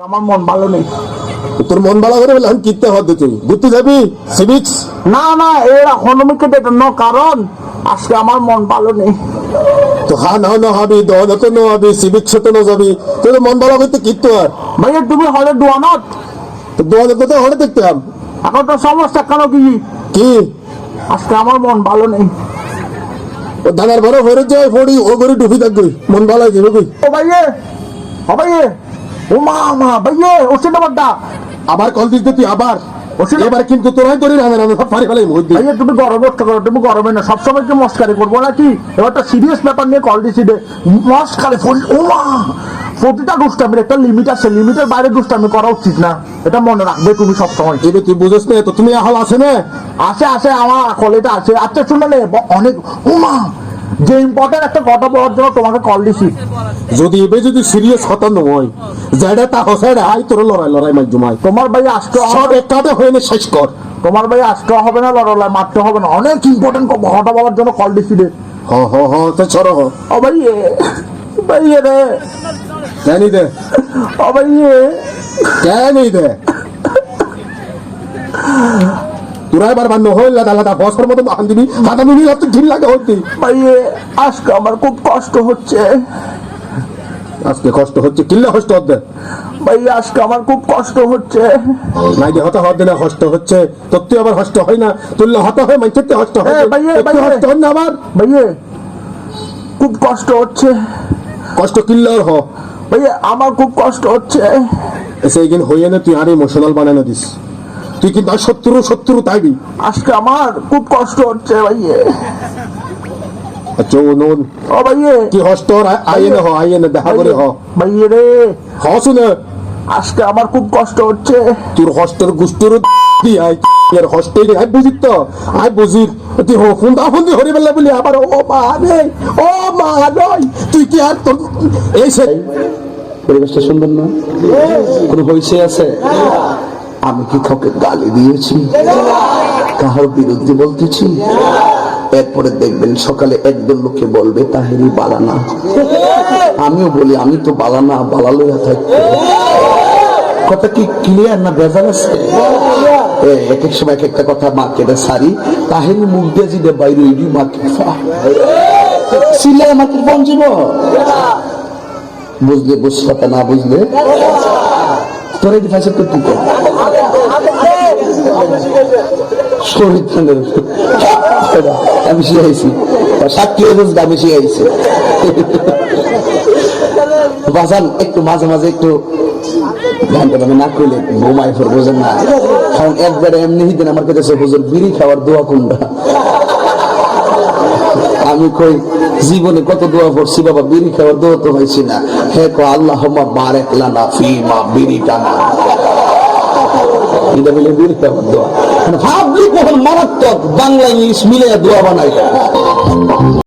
আমার মন ভালো নেই। তোর মন ভালো করে বললাম কিনতে হবে তুই ঘুরতে যাবি সিভিক্স? না না এরা হনুমিকে না কারণ আজকে আমার মন ভালো নেই। তো হা না না হবি দহন তো ন হবি সিভিক্স তো ন যাবি। তোর মন ভালো করতে কিনতে হয়? ভাইয়া তুমি হলে দোয়ানত। তো দহন তো হরে দেখতাম এখন তো সমস্যা কেন কি? কি? আজকে আমার মন ভালো নেই। ও ধানের ভরে ভরে যায় ফড়ি ও করে ডুবি থাকবি মন ভালো হয়ে যাবে ও ভাইয়ে ও ভাইয়ে। ও মা মা ভাইয়ে ও সেটা বাড্ডা আবার কল দিতে তুই আবার। ওষুধ- এবার কিন্তু তোরাই তোরই রান্না রান্না সব ফারি ফেলাই মধ্যে ভাইয়া তুমি গরম করতে করো তুমি গরমে না সবসময় কি মস্কারি করব নাকি? এবার একটা সিরিয়াস ব্যাপার নিয়ে কল দিছি রে। মস্কারি ফুল ও মা প্রতিটা দুষ্টামির একটা লিমিট আছে। লিমিটের বাইরে দুষ্টামি করা উচিত না। এটা মনে রাখবে তুমি সবসময়। এবার তুই বুঝোস না তো তুমি আহল আছে না। আছে আছে আমার কলেটা আছে আচ্ছা শুনে অনেক উমা যে ইম্পর্টেন্ট একটা কথা বলার জন্য তোমাকে কল দিছি। যদি এবার যদি সিরিয়াস কথা নয় যেটা তা হসাইড আই তোর লড়াই লড়াই মাই জমাই। তোমার ভাই আসতে সব একটা হয়ে নে শেষ কর। তোমার ভাই আসতে হবে না লড়াই মারতে হবে না। অনেক ইম্পর্টেন্ট কথা বলার জন্য কল দিছি রে। হ হ হ তো ছড় হ। ও ভাইয়ে ভাইয়ে রে। জানি দে? ও ভাইয়ে। জানি দে? তোরা এবার বান্য হইল আলাদা আলাদা বছর মতো বাহান দিবি হাতা দিবি অত ঢিল লাগে হতি ভাইয়ে আজকে আমার খুব কষ্ট হচ্ছে। আজকে কষ্ট হচ্ছে কিল্লা কষ্ট হচ্ছে? ভাইয়ে আজকে আমার খুব কষ্ট হচ্ছে। নাই যে হতা হতে না কষ্ট হচ্ছে তোর তুই আবার হষ্ট হয় না? তুললে হতা হয় মাইতে হষ্ট হয় ভাইয়ে, ভাইয়ে। হষ্ট হন না আবার? ভাইয়ে খুব কষ্ট হচ্ছে। কষ্ট কিল্লার হ। ভাইয়ে আমার খুব কষ্ট হচ্ছে। এসে এগিন হইয়ে না তুই আর ইমোশনাল বানানো দিস। তুই কিন্তু আর শত্রু শত্রু তাইবি আজকে আমার খুব কষ্ট হচ্ছে ভাইয়ে। আচ্ছা নুন ও ভাইয়ে। কি হ আইয়ে না দেখা করে হ। ভাইয়ে রে। হ শুনে। আজকে আমার খুব কষ্ট হচ্ছে। তোর হস্টের গুস্তুর দি আই এর আই বুঝিত তো আই বুঝির তুই হো ফোন দা ফোন দি হরি বেলা বলি আবার ও মা রে ও মা নয়। তুই কি আর তোর এই সে পরিবেশটা সুন্দর না? কোনো হইছে আছে? আমি কি কাউকে গালি দিয়েছি? কাহার বিরুদ্ধে বলতেছি? এরপরে দেখবেন সকালে একদল লোকে বলবে তাহেরি বালানা। আমিও বলি, আমি তো বালানা বালালইয়া থাকতে কথা কি ক্লিয়ার না বেজাল আছে? এক এক সময় এক একটা কথা মার্কেটে সারি তাহেরি মুখ দিয়ে যদি বাইরে ইডি মার্কেট সিলাই মার্কেট পৌঁছব বুঝলে, বুঝতে না বুঝলে? তোরা এটি ফাইসে কর। শহীদ আমি শিখাইছি। সাক্ষী আমি শিখাইছি। বাজান, একটু মাঝে মাঝে একটু কই, জীবনে কত দোয়া পড়ছি বাবা, বিড়ি খাওয়ার দোয়া তো হয়েছি না। হে কো আল্লাহ বিড়ি টানা। মারাত্মক বাংলা ইংলিশ মিলে দোয়া বানাই